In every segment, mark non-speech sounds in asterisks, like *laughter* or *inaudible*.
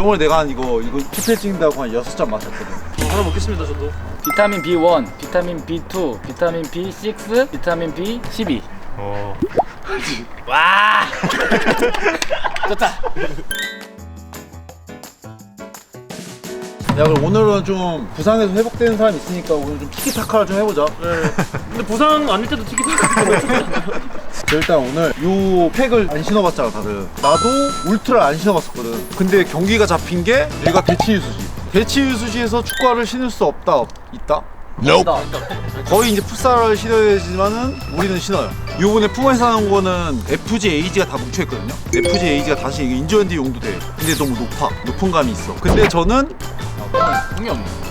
저번에 내가 한 이거 이거 키필 찍는다고 한 여섯 잔 마셨거든. 하나 먹겠습니다 저도 비타민 B1, 비타민 B2, 비타민 B6, 비타민 B12. 어 *laughs* 와! 좋다. 야 그럼 오늘은 좀 부상에서 회복되는 사람 있으니까 오늘 좀 티키타카를 좀 해보자. 네. 근데 부상 아닐 때도 티키타카 저 *laughs* 일단 오늘 요 팩을 안 신어봤잖아 다들. 나도 울트라 안 신어봤었거든. 근데 경기가 잡힌 게 얘가 대치유수지. 대치유수지에서 축구화를 신을 수 없다 없- 있다. 거의 이제 풋살을 신어야지만은 우리는 신어요. 요번에 푸마에서 나온 거는 FGAG가 다 뭉쳐있거든요. FGAG가 다시 이게 인조연디 용도 돼. 근데 너무 높아. 높은 감이 있어. 근데 저는 공이 없네.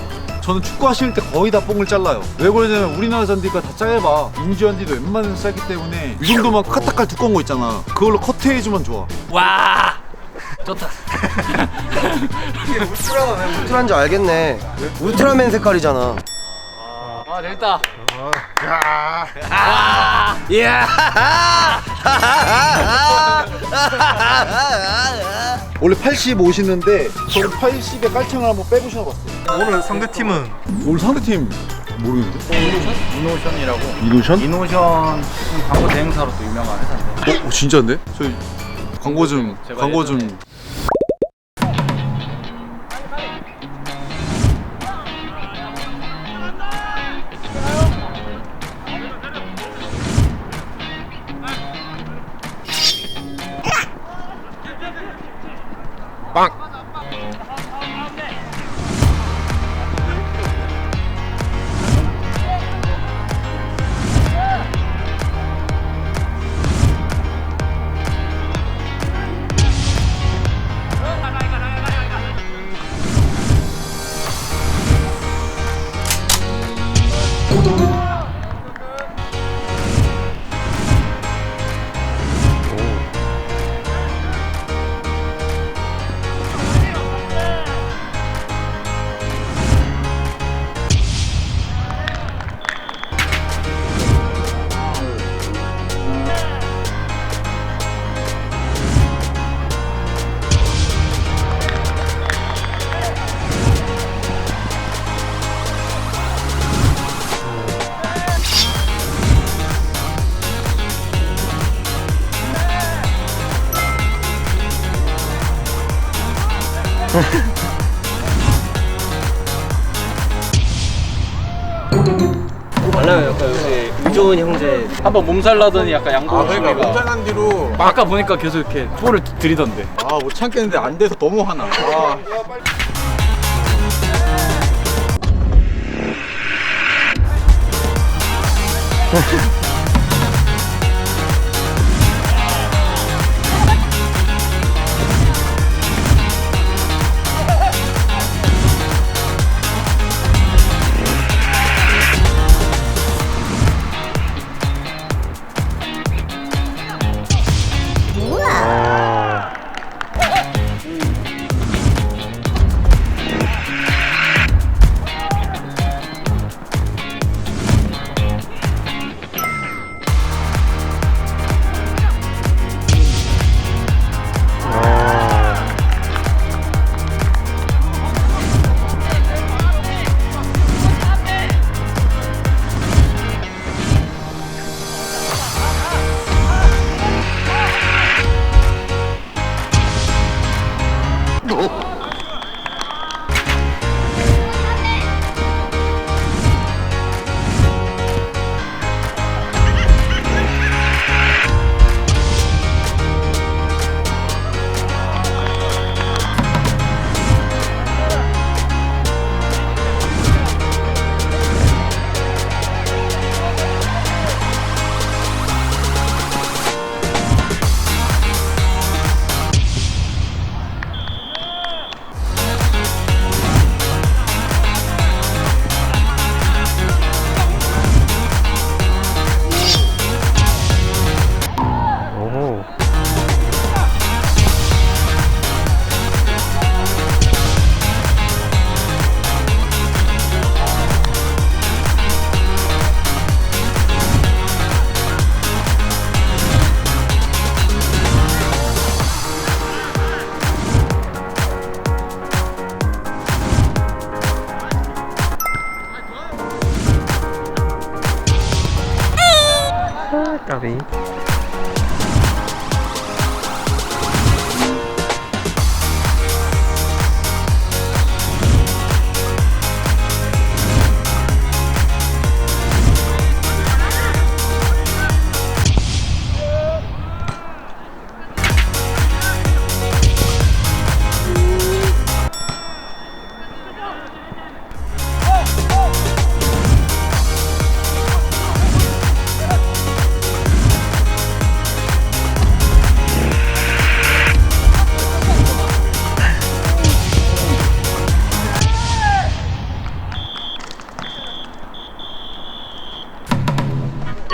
저는 축구화 신을 때 거의 다 뽕을 잘라요. 왜 그러냐면 우리나라 잔디가 다 짧아. 인조잔디도 웬만해서 짧기 때문에 이 정도만 카타칼 두꺼운 거 있잖아. 그걸로 커트해주면 좋아. 와! 좋다. *laughs* 울트라인 줄 알겠네. 울트라맨 색깔이잖아. 아, 재밌다. *laughs* *laughs* 원래 85 신는데 저는 80에 깔창을 한번 빼고 신어봤어요. 오늘 상대팀은 오늘 상대팀 모르는데? 이노션이라고. 이노션? 이노션 광고 대행사로 또 유명한 회사인데. 어, 어 진짜인데? 저희 광고 좀 제가 광고 좀 예 만나면 약간 요새 의좋은 형제. 한번 몸살 나더니 약간 양보를 아, 그러니까 몸살 난 뒤로 아, 아까 보니까 계속 이렇게 초를 들이던데. 아 못 참겠는데 안 돼서 너무 화나. 아, *laughs* Oh.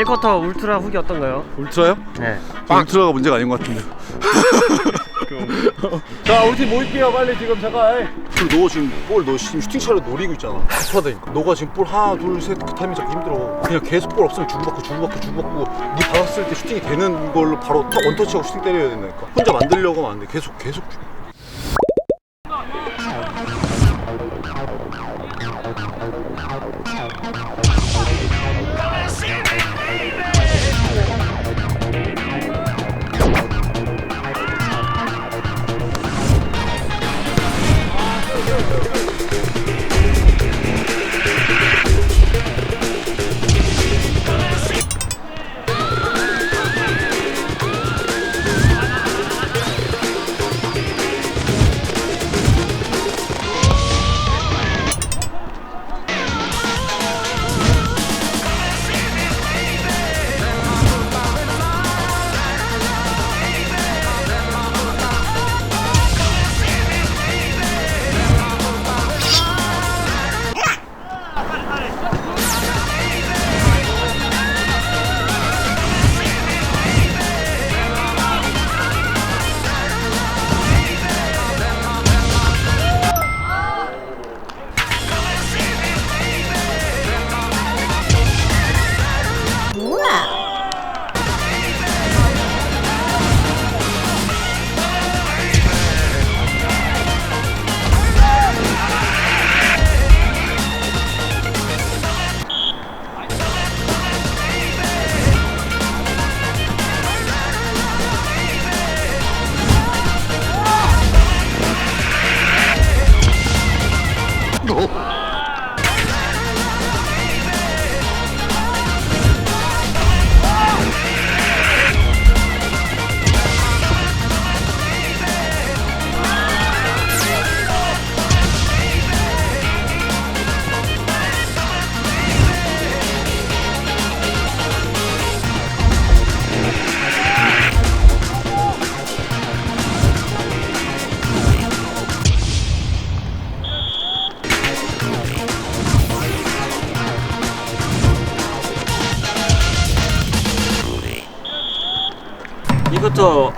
1쿼터 울트라 후기 어떤가요? 울트라요? 네. 아, 울트라가 문제가 아닌 것 같은데. *laughs* 자 우리 팀 모일게요 빨리 지금 잠깐 지금 너 지금 볼 너 지금 슈팅 차를 노리고 있잖아. 급하다니까. 너가 지금 볼 하나 둘셋그 타이밍 잡기 힘들어. 그냥 계속 볼 없으면 주고받고 주고받고 주고받고 네 받았을 때 슈팅이 되는 걸로 바로 딱 원터치하고 슈팅 때려야 된다니까. 혼자 만들려고 하면 안 돼. 계속 계속 주고.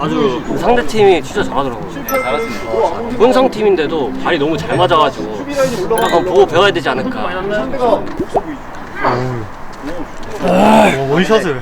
아주 상대 팀이 진짜 잘하더라고요. 잘했습니다. 본성 팀인데도 발이 너무 잘 맞아가지고 약간 보고 배워야 되지 않을까. 상대가 원샷을.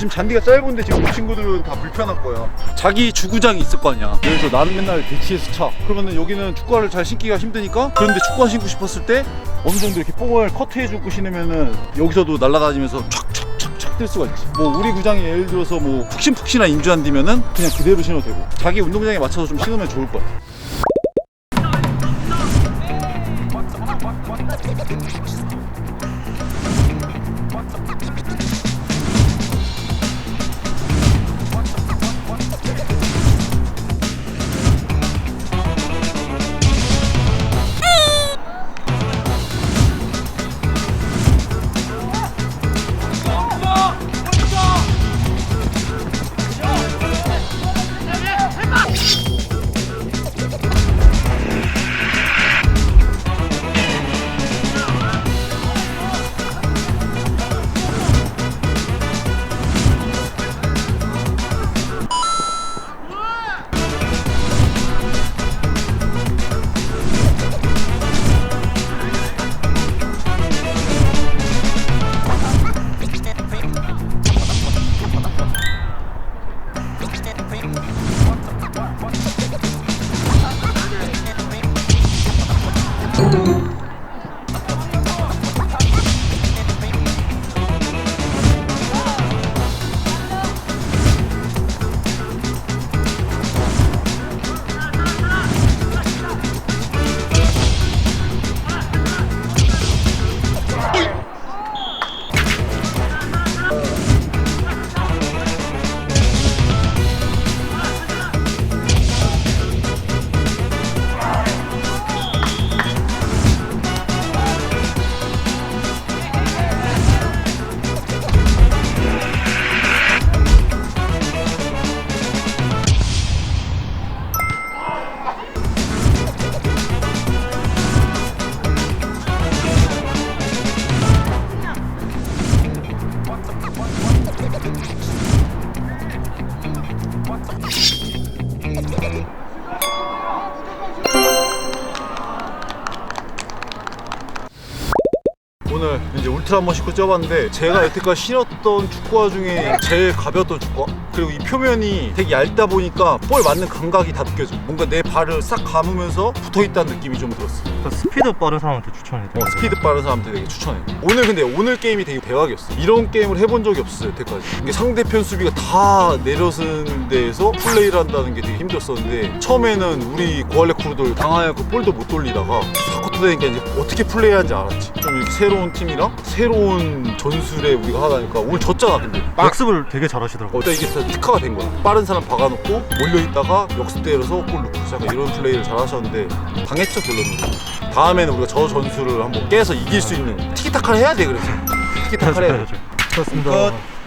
지금 잔디가 짧은데 지금 이 친구들은 다 불편할 거야. 자기 주구장이 있을 거 아니야. 그래서 나는 맨날 대치에서 차. 그러면은 여기는 축구화를 잘 신기가 힘드니까 그런데 축구화 신고 싶었을 때 어느 정도 이렇게 뽕을 커트해주고 신으면은 여기서도 날아다니면서 촥촥촥촥 뜰 수가 있지. 뭐 우리 구장이 예를 들어서 뭐 푹신푹신한 인주안 디면은 그냥 그대로 신어도 되고 자기 운동장에 맞춰서 좀 신으면 좋을 것 같아. 이제 울트라 한번 신고 뛰어봤는데 제가 여태까지 신었던 축구화 중에 제일 가벼웠던 축구화 그리고 이 표면이 되게 얇다 보니까 볼 맞는 감각이 다 느껴져. 뭔가 내 발을 싹 감으면서 붙어있다는 느낌이 좀 들었어 그 스피드 빠른 사람한테 추천해. 어, 스피드 빠른 사람한테 되게 추천해 오늘 근데 오늘 게임이 되게 대박이었어 이런 게임을 해본 적이 없어 여태까지. 이게 상대편 수비가 다 내려서는 데에서 플레이를 한다는 게 되게 힘들었었는데 처음에는 우리 고알레 크루들 당하여 그 볼도 못 돌리다가 4쿼터 되니까 이제 어떻게 플레이하는지 알았지 좀 이렇게 새로운 팀이랑 새로운 전술에 우리가 하다니까 오늘 졌잖아 근데. 역습을 되게 잘하시더라고요. 어때? 이게 다 특화가 된 거야. 빠른 사람 박아놓고 몰려있다가 역습 때려서 골 넣고 약간 이런 플레이를 잘 하셨는데 당했죠 결론은. 다음에는 우리가 저 전술을 한번 깨서 이길 수 있는 티키타카를 해야 돼 그래서. *laughs* 티키타카를 해야 돼. 그렇습니다. 끝.